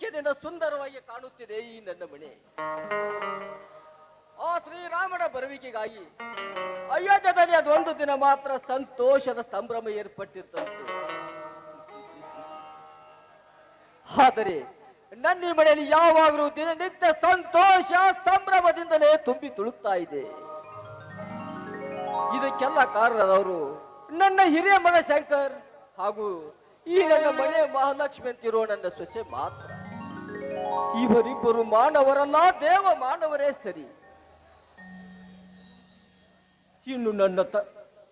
ಸೌಖ್ಯದಿಂದ ಸುಂದರವಾಗಿ ಕಾಣುತ್ತಿದೆ ಈ ನನ್ನ ಮನೆ. ಆ ಶ್ರೀರಾಮನ ಬರುವಿಕೆಗಾಗಿ ಅಯೋಧ್ಯದಲ್ಲಿ ಅದೊಂದು ದಿನ ಮಾತ್ರ ಸಂತೋಷದ ಸಂಭ್ರಮ ಏರ್ಪಟ್ಟಿತ್ತಂತೆ. ಆದರೆ ನನ್ನ ಮನೆಯಲ್ಲಿ ಯಾವಾಗಲೂ ದಿನನಿತ್ಯ ಸಂತೋಷ ಸಂಭ್ರಮದಿಂದಲೇ ತುಂಬಿ ತುಳುಕ್ತಾ ಇದೆ. ಇದಕ್ಕೆಲ್ಲ ಕಾರಣದವರು ನನ್ನ ಹಿರಿಯ ಮಗ ಶಂಕರ್ ಹಾಗೂ ಈ ನನ್ನ ಮನೆ ಮಹಾಲಕ್ಷ್ಮಿ ಅಂತಿರೋ ನನ್ನ ಸೊಸೆ ಮಾತ್ರ. ಇವರಿಬ್ಬರು ಮಾನವರಲ್ಲ, ದೇವ ಮಾನವರೇ ಸರಿ. ಇನ್ನು ನನ್ನ ತ,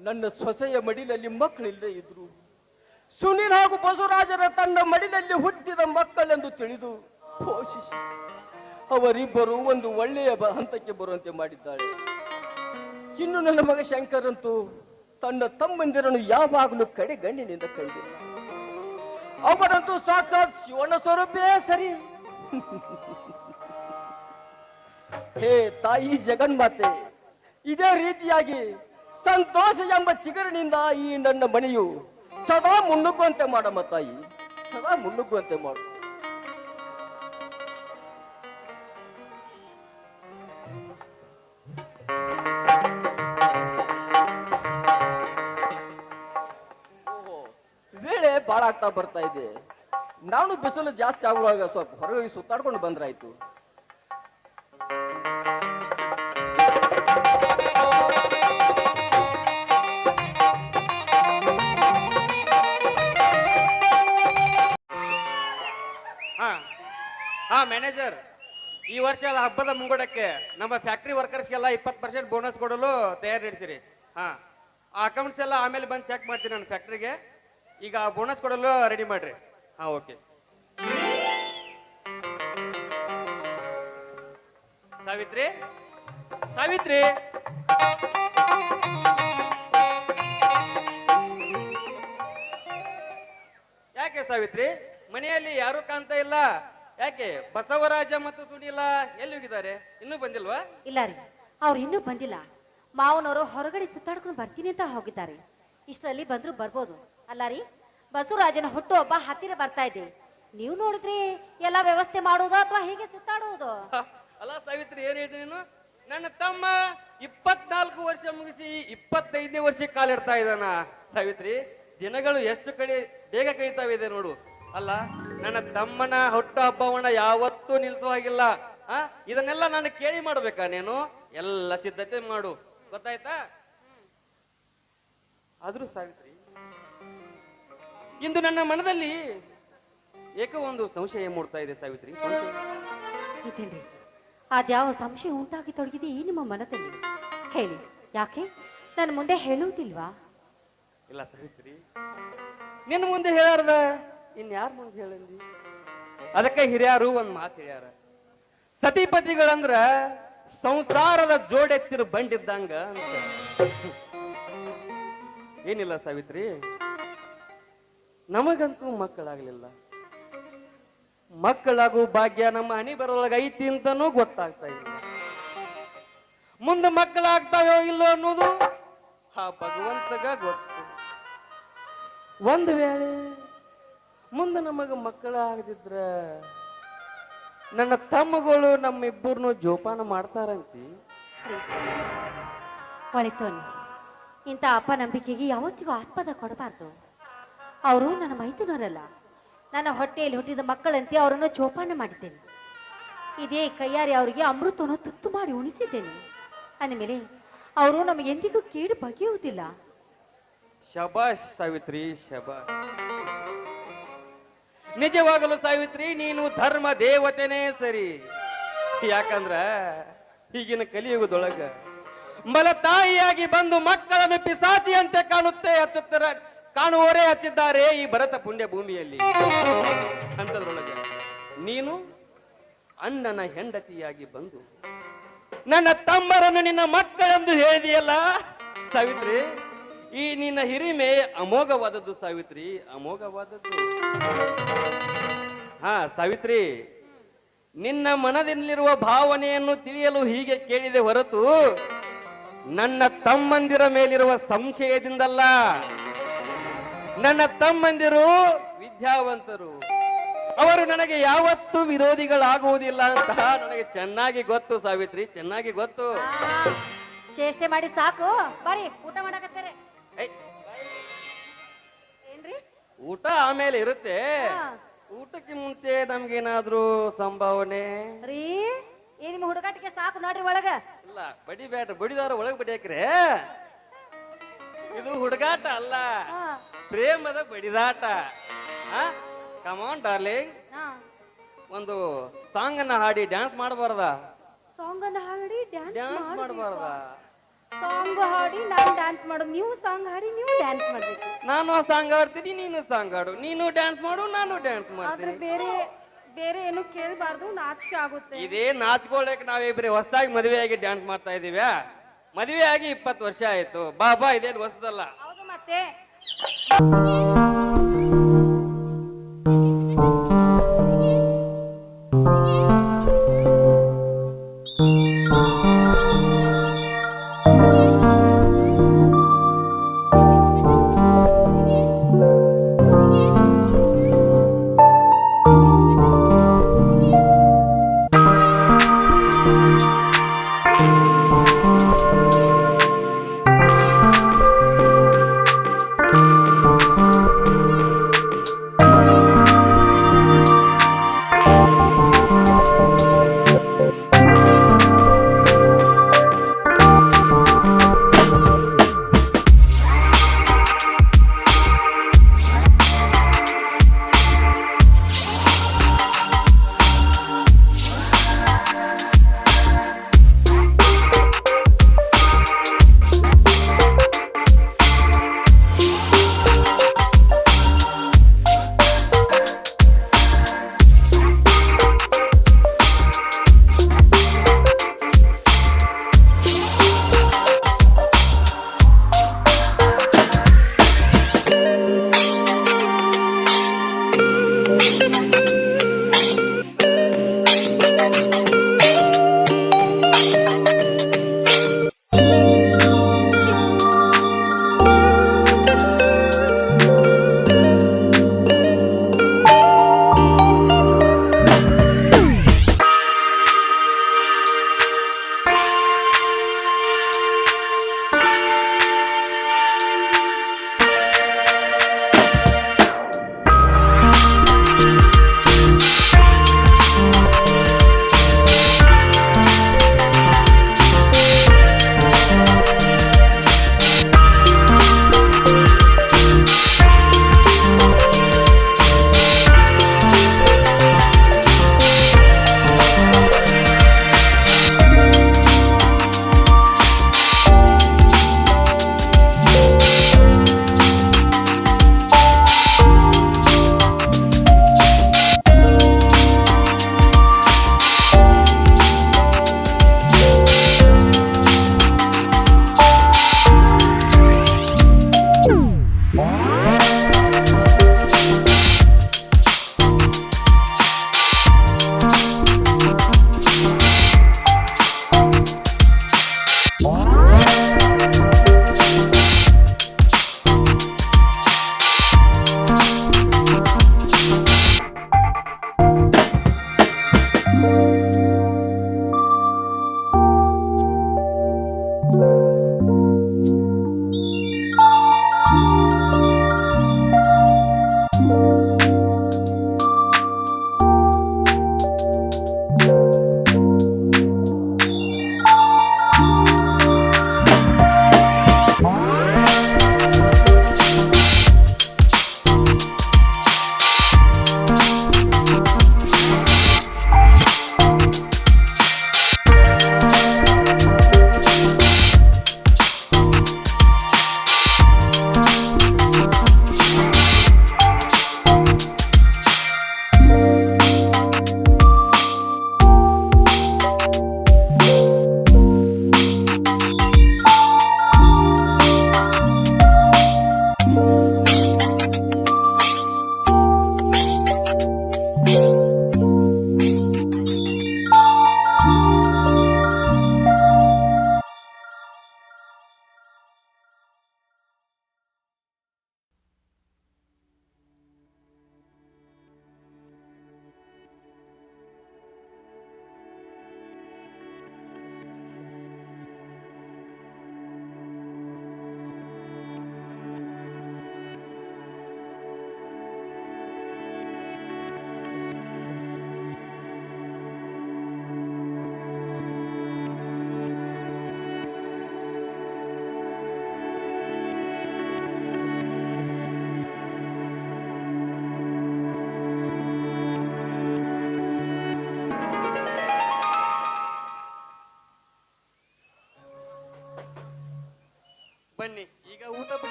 ನನ್ನ ಸೊಸೆಯ ಮಡಿಲಲ್ಲಿ ಮಕ್ಕಳಿಲ್ಲದೆ ಇದ್ರು. ಸುನಿಲ್ ಹಾಗೂ ಬಸವರಾಜರ ತನ್ನ ಮಡಿಲಲ್ಲಿ ಹುಟ್ಟಿದ ಮಕ್ಕಳೆಂದು ತಿಳಿದು ಪೋಷಿಸಿ. ಅವರಿಬ್ಬರು ಒಂದು ಒಳ್ಳೆಯ ಹಂತಕ್ಕೆ ಬರುವಂತೆ ಮಾಡಿದ್ದಾಳೆ ಇನ್ನು ನನ್ನ ಮಗ ಶಂಕರ್ ಅಂತೂ ತನ್ನ ತಮ್ಮಂದಿರನ್ನು ಯಾವಾಗಲೂ ಕಡೆಗಣ್ಣಿನಿಂದ ಕಂಡಿಲ್ಲ. ಅವರಂತೂ ಸಾಕ್ಷಾತ್ ಶಿವನ ಸ್ವರೂಪೇ ಸರಿ. ಹೇ ತಾಯಿ ಜಗನ್ಮಾತೆ, ಇದೇ ರೀತಿಯಾಗಿ ಸಂತೋಷ ಎಂಬ ಚಿಗರಿನಿಂದ ಈ ನನ್ನ ಮನೆಯು ಸದಾ ಮುನ್ನುಗ್ಗುವಂತೆ ಮಾಡಮ್ಮ ತಾಯಿ, ಸದಾ ಮುನ್ನುಗ್ಗುವಂತೆ ಮಾಡು ವೇಳೆ ಬಾಳ ಆಗ್ತಾ ಬರ್ತಾ ಇದೆ. ನಾನು ಬಿಸಿಲು ಜಾಸ್ತಿ ಆಗುವಾಗ ಸ್ವಲ್ಪ ಹೊರಗೆ ಸುತ್ತಾಡ್ಕೊಂಡು ಬಂದ್ರಾಯ್ತು. ಹಾ ಮ್ಯಾನೇಜರ್ ಈ ವರ್ಷ ಹಬ್ಬದ ಮುಂಗಡಕ್ಕೆ ನಮ್ಮ ಫ್ಯಾಕ್ಟ್ರಿ ವರ್ಕರ್ಸ್ಗೆಲ್ಲ ಇಪ್ಪತ್ತು ಪರ್ಸೆಂಟ್ ಬೋನಸ್ ಕೊಡಲು ತಯಾರಿ ನಡೆಸಿರಿ. ಹಾ, ಆ ಅಕೌಂಟ್ಸ್ ಎಲ್ಲ ಆಮೇಲೆ ಬಂದು ಚೆಕ್ ಮಾಡ್ತೀನಿ ನಾನು ಫ್ಯಾಕ್ಟ್ರಿಗೆ ಈಗ ಬೋನಸ್ ಕೊಡಲು ರೆಡಿ ಮಾಡ್ರಿ. ಓಕೆ. ಸಾವಿತ್ರಿ? ಸಾವಿತ್ರಿ? ಯಾಕೆ ಸಾವಿತ್ರಿ? ಮನೆಯಲ್ಲಿ ಯಾರು ಕಾಣ್ತಾ ಇಲ್ಲ. ಯಾಕೆ? ಬಸವರಾಜ ಮತ್ತು ಸುನಿಲ ಎಲ್ಲಿ ಹೋಗಿದ್ದಾರೆ? ಇನ್ನೂ ಬಂದಿಲ್ವಾ? ಇಲ್ಲ ರೀ, ಅವ್ರು ಇನ್ನೂ ಬಂದಿಲ್ಲ. ಮಾವನವರು ಹೊರಗಡೆ ಸುತ್ತಾಡ್ಕೊಂಡು ಬರ್ತೀನಿ ಅಂತ ಹೋಗಿದ್ದಾರೆ. ಇಷ್ಟರಲ್ಲಿ ಬಂದ್ರು ಬರ್ಬೋದು. ಅಲ್ಲ ರೀ? ಬಸವರಾಜನ ಹುಟ್ಟು ಹಬ್ಬ ಹತ್ತಿರ ಬರ್ತಾ ಇದೆ. ನೀವು ನೋಡಿದ್ರಿ ಎಲ್ಲ ವ್ಯವಸ್ಥೆ ಮಾಡೋದು ಅಥವಾ ಹೀಗೆ ಸುತ್ತಾಡುವುದು? ಅಲ್ಲ ಸಾವಿತ್ರಿ, ಏನ್ ಹೇಳ್ತೀನಿ ನೀನು? ನನ್ನ ತಮ್ಮ ಇಪ್ಪತ್ನಾಲ್ಕು ವರ್ಷ ಮುಗಿಸಿ ಇಪ್ಪತ್ತೈದನೇ ವರ್ಷಕ್ಕೆ ಕಾಲಿಡ್ತಾ ಇದ್ದಾನ. ಸಾವಿತ್ರಿ, ದಿನಗಳು ಎಷ್ಟು ಕಡೆ ಬೇಗ ಕಳೀತಾವಿದೆ ನೋಡು. ಅಲ್ಲ, ನನ್ನ ತಮ್ಮನ ಹುಟ್ಟು ಹಬ್ಬವನ್ನ ಯಾವತ್ತೂ ನಿಲ್ಸೋ ಹಾಗಿಲ್ಲ. ಆ ಇದನ್ನೆಲ್ಲ ನಾನು ಕೇಳಿ ಮಾಡ್ಬೇಕಾ ನೀನು? ಎಲ್ಲ ಸಿದ್ಧತೆ ಮಾಡು. ಗೊತ್ತಾಯ್ತಾ? ಆದ್ರೂ ಸಾವಿತ್ರಿ ಇಂದು ನನ್ನ ಮನದಲ್ಲಿ ಏಕೋ ಒಂದು ಸಂಶಯ ಮೂಡ್ತಾ ಇದೆ ಸಾವಿತ್ರಿ. ಸಂಶಯ. ಇದೇನ್ರಿ? ಅದ್ಯಾವ ಸಂಶಯ ಉಂಟಾಗಿ ತೊಡಗಿದೆ ಈ ನಿಮ್ಮ ಮನದಲ್ಲಿ? ಹೇಳಿ ಯಾಕೆ? ನನ್ನ ಮುಂದೆ ಹೇಳುವುದಿಲ್ವಾ? ಇಲ್ಲ ಸಾವಿತ್ರಿ. ನಿನ್ನ ಮುಂದೆ ಹೇಳಾರ್ದ? ಇನ್ಯಾರ ಮುಂದೆ ಹೇಳಂದಿ? ಅದಕ್ಕೆ ಹಿರಿಯಾರು ಒಂದ್ ಮಾತು ಹೇಳ್ಯಾರ. ಸತಿಪತಿಗಳಂದ್ರ ಸಂಸಾರದ ಜೋಡೆತ್ತಿರ ಬಂಡಿದ್ದಂಗ ಅಂತ. ಏನಿಲ್ಲ ಸಾವಿತ್ರಿ. ನಮಗಂತೂ ಮಕ್ಕಳಾಗ್ಲಿಲ್ಲ. ಮಕ್ಕಳಾಗೋ ಭಾಗ್ಯ ನಮ್ಮ ಹಣಿ ಬರೋಳಗ ಐತಿ ಅಂತನೂ ಗೊತ್ತಾಗ್ತಾ ಇಲ್ಲ. ಮುಂದೆ ಮಕ್ಕಳಾಗ್ತಾವೋ ಇಲ್ಲೋ ಅನ್ನೋದು ಆ ಭಗವಂತಗ ಗೊತ್ತು. ಒಂದು ವೇಳೆ ಮುಂದೆ ನಮಗ ಮಕ್ಕಳಾಗದಿದ್ರ ನನ್ನ ತಮ್ಮಗಳು ನಮ್ಮಿಬ್ಬರನ್ನು ಜೋಪಾನ ಮಾಡ್ತಾರಂತಿ. ಒಳಿತೋನಿ ಇಂಥ ಅಪನಂಬಿಕೆಗೆ ಯಾವತ್ತಿಗೂ ಆಸ್ಪದ ಕೊಡಬಾರ್ದು. ಅವರು ನನ್ನ ಮೈತನರಲ್ಲ ನನ್ನ ಹೊಟ್ಟೆಯಲ್ಲಿ ಹುಟ್ಟಿದ ಮಕ್ಕಳಂತೆ ಅವರನ್ನು ಜೋಪಾನ ಮಾಡಿದ್ದೇನೆ. ಇದೇ ಕೈಯಾರಿ ಅವರಿಗೆ ಅಮೃತವನ್ನು ತುತ್ತು ಮಾಡಿ ಉಣಿಸಿದ್ದೇನೆ. ಅಂದಮೇಲೆ ಅವರು ನಮಗೆ ಎಂದಿಗೂ ಕೇಳಿ ಬಗೆಯುವುದಿಲ್ಲ. ಶಬಾಷ್ ಸಾವಿತ್ರಿ, ಶಬಾಷ್. ನಿಜವಾಗಲು ಸಾವಿತ್ರಿ, ನೀನು ಧರ್ಮ ದೇವತೆನೇ ಸರಿ. ಯಾಕಂದ್ರ ಈಗಿನ ಕಲಿಯುಗದೊಳಗ ಮಲತಾಯಿಯಾಗಿ ಬಂದು ಮಕ್ಕಳನ್ನು ಪಿಸಾಚಿಯಂತೆ ಕಾಣುತ್ತೆ ಹಚ್ಚುತ್ತರ ಕಾಣುವವರೇ ಹಚ್ಚಿದ್ದಾರೆ ಈ ಭರತ ಪುಣ್ಯ ಭೂಮಿಯಲ್ಲಿ. ಅಂತದ್ರೊಳಗೆ ನೀನು ಅಣ್ಣನ ಹೆಂಡತಿಯಾಗಿ ಬಂದು ನನ್ನ ತಮ್ಮರನ್ನು ನಿನ್ನ ಮಕ್ಕಳೆಂದು ಹೇಳಿದೆಯಲ್ಲ ಸಾವಿತ್ರಿ, ಈ ನಿನ್ನ ಹಿರಿಮೆ ಅಮೋಘವಾದದ್ದು ಸಾವಿತ್ರಿ, ಅಮೋಘವಾದದ್ದು. ಹಾ, ಸಾವಿತ್ರಿ, ನಿನ್ನ ಮನದಲ್ಲಿರುವ ಭಾವನೆಯನ್ನು ತಿಳಿಯಲು ಹೀಗೆ ಕೇಳಿದೆ ಹೊರತು ನನ್ನ ತಮ್ಮಂದಿರ ಮೇಲಿರುವ ಸಂಶಯದಿಂದಲ್ಲ ನನ್ನ ತಮ್ಮಂದಿರು ವಿದ್ಯಾವಂತರು ಅವರು ನನಗೆ ಯಾವತ್ತೂ ವಿರೋಧಿಗಳಾಗುವುದಿಲ್ಲ ಅಂತ ನನಗೆ ಚೆನ್ನಾಗಿ ಗೊತ್ತು ಸಾವಿತ್ರಿ ಚೆನ್ನಾಗಿ ಗೊತ್ತು. ಚೇಷ್ಟೆ ಮಾಡಿ ಸಾಕು. ಬರ್ರಿ ಊಟ ಮಾಡಕತ್ತಾರೆ. ಏನ್ರಿ? ಊಟ ಆಮೇಲೆ ಇರುತ್ತೆ. ಊಟಕ್ಕೆ ಮುಂಚೆ ನಮ್ಗೇನಾದ್ರೂ ಸಂಭಾವನೆ? ರೀ ಏ ನಿಮ್ಮ ಹುಡುಗಾಟಿಗೆ ಸಾಕು ನೋಡ್ರಿ ಒಳಗ. ಇಲ್ಲ ಬಡಿಬೇಡ್ರಿ ಬಡಿದಾರ ಒಳಗೆ ಬಡಿಯಾಕ್ರೆ ಇದು ಹುಡುಗಾಟ ಅಲ್ಲ. ಪ್ರೇಮದ ಬಡಿದಾಟ. Come on darling. ಒಂದು ಸಾಂಗ್ ಅನ್ನ ಹಾಡಿ ಡ್ಯಾನ್ಸ್ ಮಾಡಬಾರ್ದ? ಸಾಂಗ್ ಅನ್ನ ಹಾಡಿ ಡ್ಯಾನ್ಸ್ ಮಾಡಬಾರ್ದ? ಸಾಂಗ್ ಹಾಡಿ ನಾನು ಡ್ಯಾನ್ಸ್ ಮಾಡೋದು ನೀವು ಸಾಂಗ್ ಹಾಡಿ ನೀವು ಡ್ಯಾನ್ಸ್ ಮಾಡಬೇಕು. ನಾನು ಸಾಂಗ್ ಹಾಡ್ತೀನಿ ನೀನು ಸಾಂಗ್ ಹಾಡು. ನೀನು ಡ್ಯಾನ್ಸ್ ಮಾಡು ನಾನು ಡ್ಯಾನ್ಸ್ ಮಾಡ್ತೀನಿ. ಬೇರೆ ಬೇರೆ ಏನು ಕೇಳಬಾರ್ದು ನಾಚಿಕೆ ಆಗುತ್ತೆ. ಇದೇ ನಾವು ನಾವಿಬ್ರಿ ಹೊಸದಾಗಿ ಮದುವೆ ಆಗಿ ಡ್ಯಾನ್ಸ್ ಮಾಡ್ತಾ ಇದೀವ್ಯಾ? ಮದುವೆ ಆಗಿ ಇಪ್ಪತ್ತು ವರ್ಷ ಆಯ್ತು. ಬಾ ಬಾ ಇದೇನು ಹೊಸದಲ್ಲ? ಹೌದು ಮತ್ತೆ. Thank you.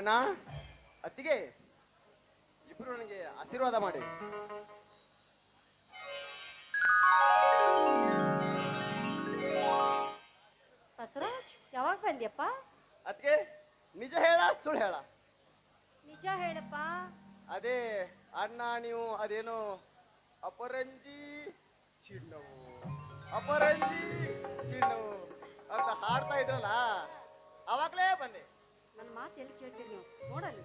ಅಣ್ಣ ಅತ್ತಿಗೆ ಇಬ್ರು ನನಗೆ ಆಶೀರ್ವಾದ ಮಾಡಿ. ಬಸವರಾಜ್ ಯಾವಾಗ ಬಂದ್ಯಪ್ಪ? ಅತ್ತಿಗೆ ನಿಜ ಹೇಳ ಸುಳ್ಳು ಹೇಳ. ನಿಜ ಹೇಳಪ್ಪ. ಅದೇ ಅಣ್ಣ ನೀವು ಅದೇನೋ ಅಪರಂಜಿ ಚಿಣ್ಣವು ಅಪರಂಜಿ ಚಿಣ್ಣವು ಅಂತ ಹಾಡ್ತಾ ಇದ್ರಲ್ಲ ಅವಾಗಲೇ ಬಂದೆ. ನನ್ನ ಮಾತು ಎಲ್ಲಿ ಕೇಳ್ತೀರಿ ನೀವು? ನೋಡಲ್ಲಿ.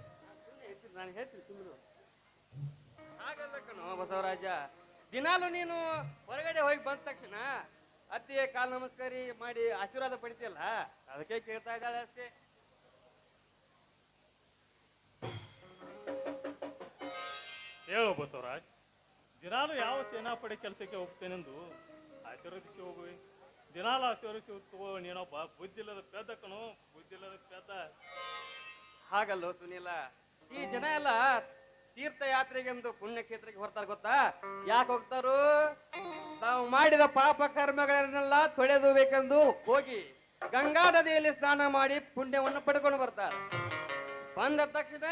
ನಾನು ಹೇಳ್ತೀನಿ ಸುಮ್ಮನೆ ಹಾಗಲ್ಲ ಕಣೋ ಬಸವರಾಜ. ದಿನಾಲು ನೀನು ಹೊರಗಡೆ ಹೋಗಿ ಬಂದ ತಕ್ಷಣ ಅತ್ತಿಗೆ ಕಾಲ್ ನಮಸ್ಕಾರಿ ಮಾಡಿ ಆಶೀರ್ವಾದ ಪಡಿತಿಯಲ್ಲ? ಅದಕ್ಕೆ ಕೇಳ್ತಾ ಇದ್ದಾಳೆ ಅಷ್ಟೇ. ಹೇಳು ಬಸವರಾಜ್ ದಿನಾಲು ಯಾವ ಸೇನಾಪಡೆ ಕೆಲಸಕ್ಕೆ ಹೋಗ್ತೇನೆಂದು ಆಶೀರ್ವದಿಸಿ ಹೋಗುವೆ. ದಿನಾಲು ಆಶೀರ್ವದಿಸಿ ತಗೋ ನೀನೊಬ್ಬ ಬುದ್ಧಿಲ್ಲದ ಪೆದ್ದ ಕಣು ಬುದ್ಧಿಲ್ಲದ ಪೆದ್ದ ಹಾಗಲ್ಲೋ ಸುನೀಲ? ಈ ಜನ ಎಲ್ಲ ತೀರ್ಥಯಾತ್ರೆಗೆಂದು ಪುಣ್ಯಕ್ಷೇತ್ರಕ್ಕೆ ಹೊರತಾರ ಗೊತ್ತಾ? ಯಾಕೆ ಹೋಗ್ತಾರು? ತಾವು ಮಾಡಿದ ಪಾಪ ಕರ್ಮಗಳನ್ನೆಲ್ಲ ತೊಳೆದು ಬೇಕೆಂದು ಹೋಗಿ ಗಂಗಾ ನದಿಯಲ್ಲಿ ಸ್ನಾನ ಮಾಡಿ ಪುಣ್ಯವನ್ನು ಪಡ್ಕೊಂಡು ಬರ್ತಾರೆ. ಬಂದ ತಕ್ಷಣ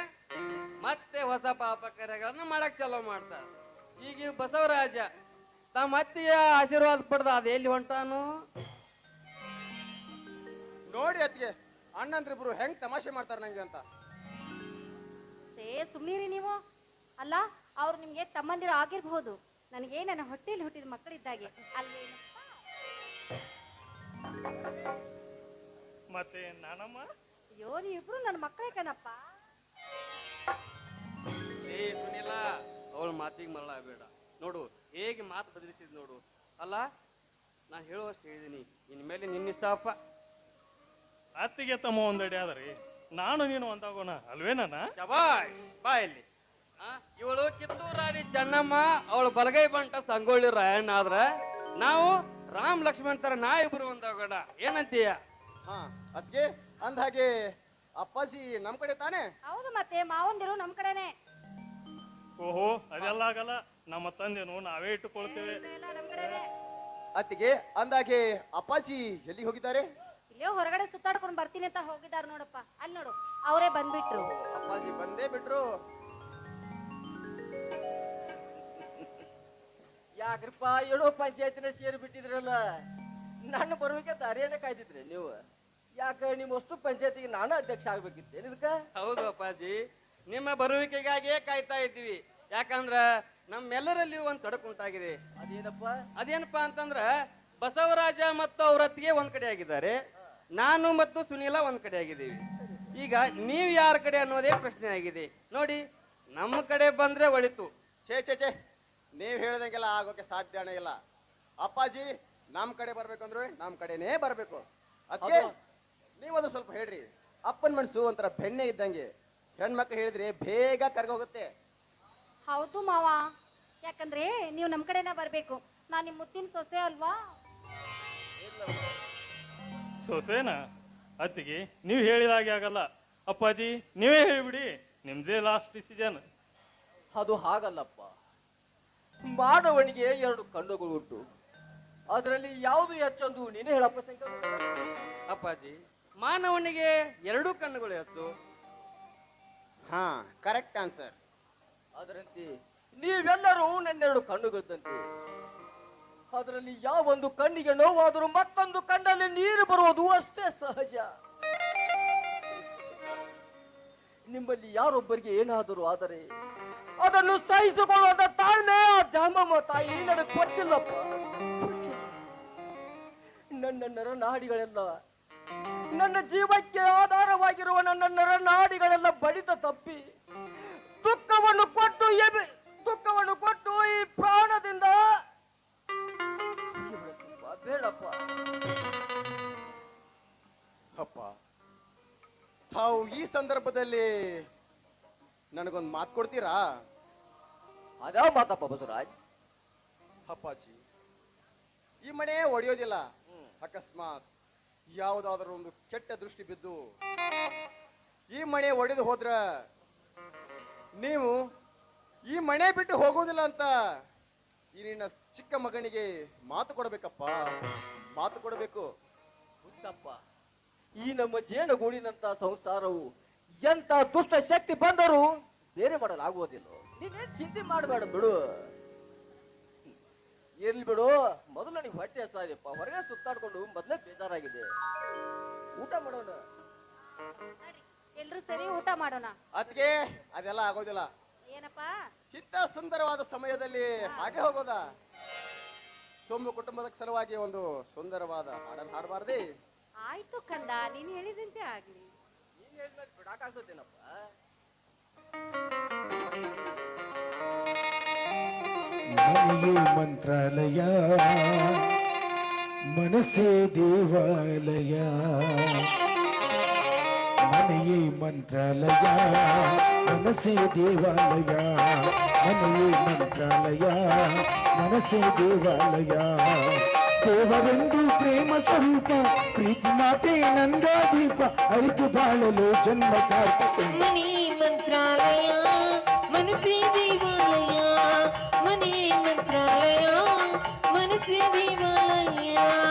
ಮತ್ತೆ ಹೊಸ ಪಾಪ ಕಾರ್ಯಗಳನ್ನು ಮಾಡಕ್ ಚಲೋ ಮಾಡ್ತಾರೆ. ಈಗ ಬಸವರಾಜ ತಮ್ಮ ಅತ್ತಿಯ ಆಶೀರ್ವಾದ ಪಡೆದ ಅದು ಎಲ್ಲಿ ಹೊಂಟಾನು? ನೋಡಿ ಅತ್ತಿಗೆ ಅಣ್ಣಂದ್ರಿಬ್ರು ಹೆಂಗ್ ತಮಾಷೆ ಮಾಡ್ತಾರೆ ನಂಗೆ ಅಂತ. ಸೇ ಸುಮ್ಮನಿರಿ ನೀವು. ಅಲ್ಲ ಅವ್ರು ನಿಮ್ಗೆ ತಮ್ಮಂದಿರ ಆಗಿರ್ಬಹುದು. ನನಗೆ ನನ್ನ ಹೊಟ್ಟೆಯಲ್ಲಿ ಹುಟ್ಟಿದ ಮಕ್ಕಳಿದ್ದಾಗೆ. ಅಲ್ಲಿ ಮತ್ತೆ ನಾನಮ್ಮ? ಅಯ್ಯೋ ನೀವಿಬ್ರು ನನ್ನ ಮಕ್ಕಳೇ ಕಣಪ್ಪ. ಏ ಸುನಿಲ ಅವಳ ಮಾತಿಗೆ ಮರಳ ಬೇಡ ನೋಡು ಹೇಗೆ ಮಾತು ಬದಲಿಸಿದ್ ನೋಡು. ಅಲ್ಲ ನಾ ಹೇಳುವಷ್ಟು ಹೇಳಿದೀನಿ. ಇನ್ಮೇಲೆ ನಿನ್ನಿಷ್ಟಪ್ಪ ಅತ್ತಿಗೆ ತಮ್ಮ ಒಂದಡಿ ಆದ್ರಿ ನಾನು ನೀನು ಒಂದಾಗೋಣ ಅಲ್ವೇನಣ್ಣ ಶಬಾಷ್ ಬಾ ಇಲ್ಲಿ. ಆ, ಇವಳು ಕಿತ್ತೂರು ರಾಣಿ ಚೆನ್ನಮ್ಮ ಅವಳು ಬಲಗೈ ಬಂಟ ಸಂಗೊಳ್ಳಿ ರಾಯಣ್ಣ ಆದ್ರೆ ನಾವು ರಾಮ್ ಲಕ್ಷ್ಮಣ್ ತರ ನಾ ಇಬ್ರು ಒಂದಾಗೋಣ. ಏನಂತೀಯ? ಹಾ ಅದ್ಕೆ ಅಂದ ಹಾಗೆ ಅಪ್ಪಾಜಿ ನಮ್ ಕಡೆ ತಾನೇ? ಹೌದು ಮತ್ತೆ ಮಾವಂದಿರು ನಮ್ಮ ಕಡೆನೆ. ಓಹೋ ಅದೆಲ್ಲ ಆಗಲ್ಲ. ನಮ್ಮ ತಂದೆನು ನಾವೇ ಇಟ್ಟುಕೊಳ್ತೇವೆ. ಅತ್ತಿಗೆ ಅಂದಾಗೆ ಅಪ್ಪಾಜಿ ಎಲ್ಲಿ ಹೋಗಿದ್ದಾರೆ? ಇಲ್ಲೇ ಹೊರಗಡೆ ಸುತ್ತಾಡ್ಕೊಂಡು ಬರ್ತೀನಿ ಅಂತ ಹೋಗಿದಾರ ನೋಡಪ್ಪ. ಅಲ್ಲಿ ನೋಡು ಅವರೇ ಬಂದ್ಬಿಟ್ರು. ಅಪ್ಪಾಜಿ ಬಂದೇ ಬಿಟ್ರು. ಯಾಕ್ರಪ್ಪ ಏನೋ ಪಂಚಾಯತಿನ ಸೇರಿ ಬಿಟ್ಟಿದ್ರಲ್ಲ? ನಾನು ಬರುವಿಕೆ ದಾರಿಯನ್ನ ಕಾಯ್ತಿದ್ರಿ ನೀವು. ಯಾಕ ನಿಮ್ಮ ಅಷ್ಟು ಪಂಚಾಯತಿಗೆ ನಾನು ಅಧ್ಯಕ್ಷ ಆಗ್ಬೇಕಿತ್ತೇನಿದ್ಕ ಹೌದು ಅಪ್ಪಾಜಿ. ನಿಮ್ಮ ಬರುವಿಕೆಗಾಗಿಯೇ ಕಾಯ್ತಾ ಇದ್ದೀವಿ. ಯಾಕಂದ್ರ ನಮ್ಮೆಲ್ಲರಲ್ಲಿ ಒಂದು ತೊಡಕು ಉಂಟಾಗಿದೆ. ಅದೇನಪ್ಪ? ಅದೇನಪ್ಪಾ ಅಂತಂದ್ರ ಬಸವರಾಜ ಮತ್ತು ಅವರತ್ತಿಗೆ ಒಂದ್ ಕಡೆ ಆಗಿದ್ದಾರೆ. ನಾನು ಮತ್ತು ಸುನೀಲ ಒಂದ್ ಕಡೆ ಆಗಿದ್ದೀವಿ. ಈಗ ನೀವ್ ಯಾರ ಕಡೆ ಅನ್ನೋದೇ ಪ್ರಶ್ನೆ ಆಗಿದೆ. ನೋಡಿ ನಮ್ಮ ಕಡೆ ಬಂದ್ರೆ ಒಳಿತು. ಛೇ ಛೇ ಛೇ. ನೀವ್ ಹೇಳ್ದಂಗೆಲ್ಲ ಆಗೋಕೆ ಸಾಧ್ಯನೇ ಇಲ್ಲ. ಅಪ್ಪಾಜಿ ನಮ್ ಕಡೆ ಬರ್ಬೇಕಂದ್ರೆ ನಮ್ ಕಡೆನೇ ಬರ್ಬೇಕು. ಅದಕ್ಕೆ ನೀವದು ಸ್ವಲ್ಪ ಹೇಳ್ರಿ. ಅಪ್ಪನ ಮನ್ಸು ಒಂಥರ ಬೆಣ್ಣೆ ಇದ್ದಂಗೆ. ಹೆಣ್ಮಕ್ಳು ಹೇಳಿದ್ರೆ ಬೇಗ ಕರ್ಗೋಗುತ್ತೆ ಹೌದು ಮಾವ. ಯಾಕಂದ್ರೆ ನೀವು ನಮ್ಮ ಕಡೆನ ಬರ್ಬೇಕು. ನಾನು ನಿಮ್ ಮುತ್ತಿನ ಸೊಸೆ ಅಲ್ವಾ? ಸೊಸೇನ? ಅತ್ತಿಗೆ ನೀವು ಹೇಳಿದಾಗೆ ಆಗಲ್ಲ. ಅಪ್ಪಾಜಿ ನೀವೇ ಹೇಳಿಬಿಡಿ. ನಿಮ್ದೇ ಲಾಸ್ಟ್ ಡಿಸಿಷನ್ ಅದು ಹಾಗಲ್ಲಪ್ಪ. ಮಾನವನಿಗೆ ಎರಡು ಕಣ್ಣುಗಳು ಉಂಟು. ಅದರಲ್ಲಿ ಯಾವುದು ಹೆಚ್ಚೊಂದು ನೀನೇ ಹೇಳಪ್ಪ ಶಂಕರ. ಅಪ್ಪಾಜಿ ಮಾನವನಿಗೆ ಎರಡು ಕಣ್ಣುಗಳು ಹೆಚ್ಚು. ಹಾ ಕರೆಕ್ಟ್ ಆನ್ಸರ್ ಅದರಂತೆ ನೀವೆಲ್ಲರೂ ನನ್ನೆರಡು ಕಣ್ಣುಗಳಿದ್ದಂತೆ ಅದರಲ್ಲಿ ಯಾವೊಂದು ಕಣ್ಣಿಗೆ ನೋವಾದರೂ ಮತ್ತೊಂದು ಕಣ್ಣಲ್ಲಿ ನೀರು ಬರುವುದು ಅಷ್ಟೇ ಸಹಜ. ನಿಮ್ಮಲ್ಲಿ ಯಾರೊಬ್ಬರಿಗೆ ಏನಾದರೂ ಆದರೆ ಅದನ್ನು ಸಹಿಸಿಕೊಳ್ಳುವಂತ ತಾಳ್ಮೆ ಆ ತಾಯಿ ನನಗೆ ಕೊಟ್ಟಿಲ್ಲಪ್ಪ ಕೊಟ್ಟಿಲ್ಲ. ನನ್ನ ನರನಾಡಿಗಳೆಲ್ಲ ನನ್ನ ಜೀವಕ್ಕೆ ಆಧಾರವಾಗಿರುವ ನನ್ನ ನರನಾಡಿಗಳೆಲ್ಲ ಬಡಿತ ತಪ್ಪಿ ದುಃಖವನ್ನು ಕೊಟ್ಟು ಎಬಿ ದುಃಖವನ್ನು ಕೊಟ್ಟು ಈ ಪ್ರಾಣದಿಂದ ಬೇಡಪ್ಪ. ಅಪ್ಪ ತಾವು ಈ ಸಂದರ್ಭದಲ್ಲಿ ನನಗೊಂದು ಮಾತು ಕೊಡ್ತೀರಾ? ಅದ್ಯಾವ ಮಾತಪ್ಪ ಬಸವರಾಜ್? ಅಪ್ಪಾಜಿ ಈ ಮನೆ ಒಡೆಯೋದಿಲ್ಲ. ಅಕಸ್ಮಾತ್. ಯಾವುದಾದ್ರೂ ಒಂದು ಕೆಟ್ಟ ದೃಷ್ಟಿ ಬಿದ್ದು ಈ ಮನೆ ಒಡೆದು ಹೋದ್ರ ನೀವು ಈ ಮನೆ ಬಿಟ್ಟು ಹೋಗೋದಿಲ್ಲ ಅಂತ ಈ ನಿನ್ನ ಚಿಕ್ಕ ಮಗನಿಗೆ ಮಾತು ಕೊಡಬೇಕಪ್ಪ. ಮಾತು ಕೊಡಬೇಕು. ಹುಚ್ಚಪ್ಪ, ಈ ನಮ್ಮ ಜೇನುಗೂಡಿನಂತ ಸಂಸಾರವು ಎಂತ ದುಷ್ಟ ಶಕ್ತಿ ಬಂದರೂ ಬೇರೆ ಮಾಡಲಾಗುವುದಿಲ್ಲ. ನೀನೇನ್ ಚಿಂತೆ ಮಾಡಬೇಡ ಬಿಡು. ಇರ್ಲಿ ಬಿಡು. ಮೊದಲು ನನಗೆ ಹೊಟ್ಟೆ ಹಸಾರಿಪ್ಪ ಹೊರಗೆ ಸುತ್ತಾಡ್ಕೊಂಡು ಮೊದಲೇ ಬೇಜಾರಾಗಿದೆ. ಊಟ ಮಾಡೋಣ. ಎಲ್ರು ಸರಿ ಊಟ ಮಾಡೋಣ. ಅದಕ್ಕೆ ಅದೆಲ್ಲ ಆಗೋದಿಲ್ಲ. ಏನಪ್ಪ? ಇಂಥ ಸುಂದರವಾದ ಸಮಯದಲ್ಲಿ ಹಾಗೆ ಹೋಗೋದಾ? ತುಂಬ ಕುಟುಂಬದ ಸಲುವಾಗಿ ಒಂದು ಸುಂದರವಾದ ಹಾಡನ್ನು ಹಾಡಬಾರ್ದೆ? ಆಯ್ತು ಕಂದ ನೀನ್ ಹೇಳಿದಂತೆ ಆಗ್ಲಿ. ನೀನ್ ಹೇಳಿದ್ಮೇಲೆ ಬಿಡಾಕಾಗ್ತದೇನಪ್ಪ ಮನೆಯೇ ಮಂತ್ರಾಲಯ ಮನಸ್ಸೇ ದೇವಾಲಯ ಮನೆಯೇ ಮಂತ್ರಾಲಯ ಮನಸ್ಸೇ ದೇವಾಲಯ ಮನೆಯೇ ಮಂತ್ರಾಲಯ ಮನಸ್ಸೇ ದೇವಾಲಯ ದೇವರೆಂದು ಪ್ರೇಮ ಸ್ವರೂಪ ಪ್ರೀತಿ ಮಾತೆ ನಂದಾದೀಪ ಅರಿತು ಬಾಳಲು ಜನ್ಮ ಸಾರ್ಥಕ শ্রী বিমলাইয়া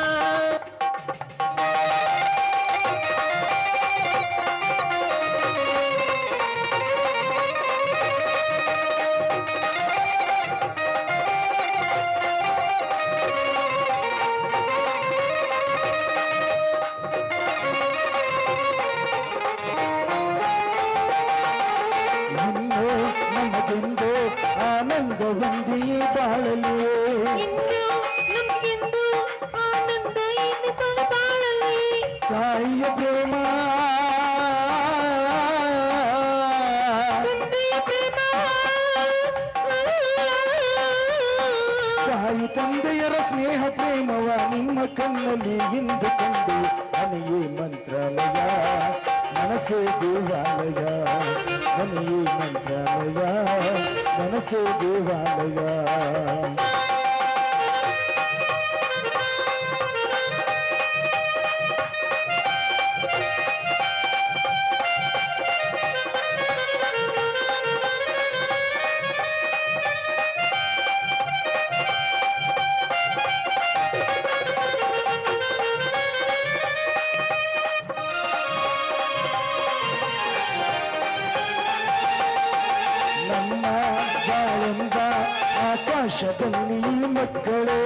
ಆಕಾಶದಲ್ಲಿ ಮಕ್ಕಳೇ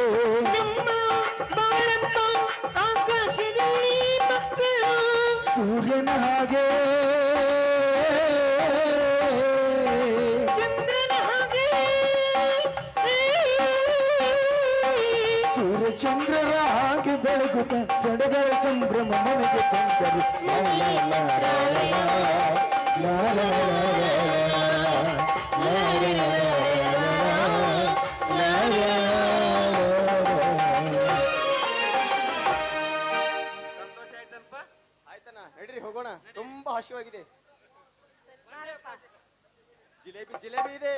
ನಮ್ಮ ಬಾಳಪ್ಪ ಆಕಾಶದಲ್ಲಿ ಮಕ್ಕಳು ಸೂರ್ಯನ ಹಾಗೆ ಚಂದ್ರನ ಹಾಗೆ ಸೂರ್ಯಚಂದ್ರರ ಹಾಗೆ ಬೆಳಗುತ್ತ ಸಡಗರ ಸಂಭ್ರಮ ಮನೆಗೆ ತಂದರು ಲಾ, ಲಾ, ಲಾ, ಲಾ, ಹಸಿವಾಗಿದೆ ಜಿಲೇಬಿ ಜಿಲೇಬಿ ಇದೆ.